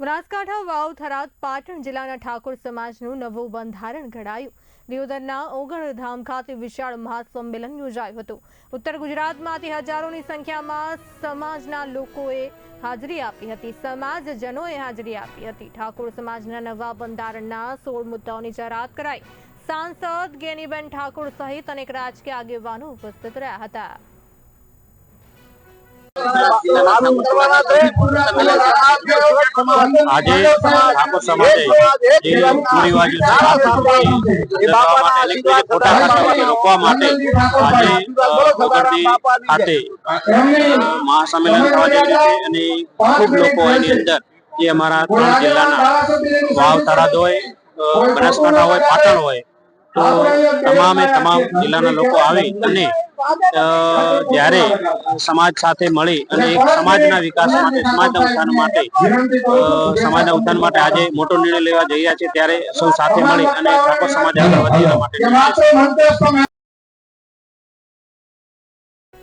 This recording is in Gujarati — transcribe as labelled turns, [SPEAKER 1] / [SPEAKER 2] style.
[SPEAKER 1] બનાસકાંઠા વાવ થરાદ પાટણ જિલ્લાના ઠાકોર સમાજનું નવું બંધારણ ઘડાયું. દિયોદરના ઓગણધામ ખાતે વિશાળ મહાસંમેલન યોજાયું હતું. ઉત્તર ગુજરાતમાંથી હજારોની સંખ્યામાં સમાજના લોકોએ હાજરી આપી હતી. સમાજજનોએ હાજરી આપી હતી. ઠાકોર સમાજના નવા બંધારણના સોળ મુદ્દાઓની જાહેરાત કરાઈ. સાંસદ ગેનીબેન ઠાકોર સહિત અનેક રાજકીય આગેવાનો ઉપસ્થિત રહ્યા હતા.
[SPEAKER 2] આજે ઠાકોર સમાજે જે કુરિવાજો રોકવા માટે આજે ખાતે મહાસંમેલન થવા અને ખૂબ લોકો એની અંદર, જે અમારા ત્રણ જિલ્લાના વાવ તળાદ હોય બનાસકાંઠા હોય, પાટણ હોય તો તમામે તમામ જિલ્લાના લોકો આવી અને જ્યારે સમાજ સાથે મળી અને એક સમાજના વિકાસ માટે સમાજના ઉત્થાન માટે સમાજના ઉત્થાન માટે આજે મોટો નિર્ણય લેવા જઈ રહ્યા છે. ત્યારે સૌ સાથે મળી અને ઠાકોર સમાજ આગળ વધે માટે